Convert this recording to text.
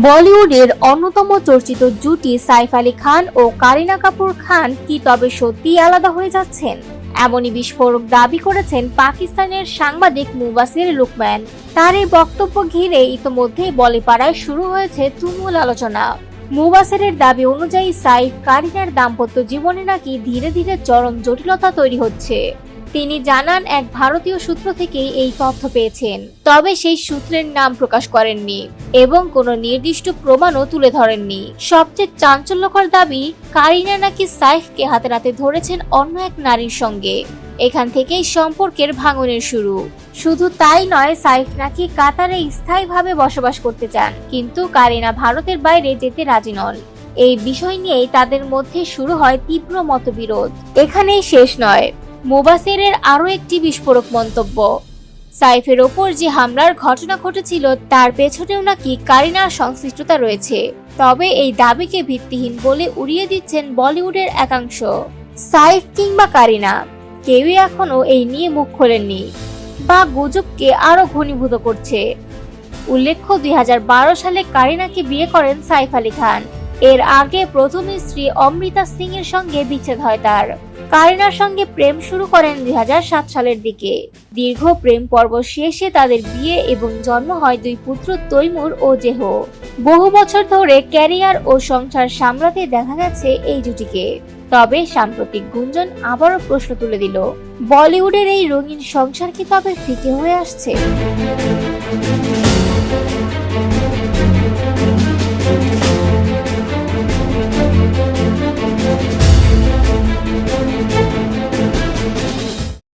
বলিউডের অন্যতম চর্চিত জুটি সাইফ আলী খান ও কারিনা কাপুর খান কি তবে সত্যিই আলাদা হয়ে যাচ্ছেন? এমনই বিস্ফোরক দাবি করেছেন পাকিস্তানের সাংবাদিক মুবাসির লুকম্যান তার এই বক্তব্য ঘিরে ইতোমধ্যেই বলে পাড়ায় শুরু হয়েছে তুমুল আলোচনা। মুবাসিরের দাবি অনুযায়ী সাইফ, কারিনার দাম্পত্য জীবনে নাকি ধীরে ধীরে চরম জটিলতা তৈরি হচ্ছে। তিনি জানান, এক ভারতীয় সূত্র থেকেই এই তথ্য পেয়েছেন। তবে সেই সূত্রের নাম প্রকাশ করেননি এবং কোনো নির্দিষ্ট প্রমাণও তুলে ধরেননি। সবচেয়ে চাঞ্চল্যকর দাবি, কারিনা নাকি সাইফকে হাতে নাতে ধরেছেন অন্য এক নারীর সঙ্গে। এখান থেকেই সম্পর্কের ভাঙনের শুরু। শুধু তাই নয়, সাইফ নাকি কাতারে স্থায়ীভাবে বসবাস করতে চান, কিন্তু কারিনা ভারতের বাইরে যেতে রাজি নন। এই বিষয় নিয়েই তাদের মধ্যে শুরু হয় তীব্র মতবিরোধ। এখানেই শেষ নয়। মুবাসিরের আরও একটি বিস্ফোরক মন্তব্য। সাইফের ওপর যে হামলার ঘটনা ঘটেছিল, তার পেছনেও নাকি কারিনার সংশ্লিষ্টতা রয়েছে। তবে এই দাবিকে ভিত্তিহীন বলে উড়িয়ে দিচ্ছেন বলিউডের একাংশ। সাইফ কিংবা কারিনা, কেউই এখনও এই নিয়ে মুখ খোলেননি বা গুজবকে আরও ঘনীভূত করছে। উল্লেখ্য, দুই হাজার বারো সালে কারিনাকে বিয়ে করেন সাইফ আলী খান। এর আগে প্রথম স্ত্রী অমৃতা সিং এর সঙ্গে বিচ্ছেদ হয় তার। কারিনার সঙ্গে প্রেম শুরু করেন দুই সালের দিকে। দীর্ঘ প্রেম পর্ব শেষে তাদের বিয়ে এবং জন্ম হয় দুই পুত্র তৈমুর ও জেহ। বহু বছর ধরে ক্যারিয়ার ও সংসার সামলাতে দেখা গেছে এই জুটিকে তবে সাম্প্রতিক গুঞ্জন আবারও প্রশ্ন তুলে দিল, বলিউডের এই রঙিন সংসার কি তবে ফিকে হয়ে আসছে?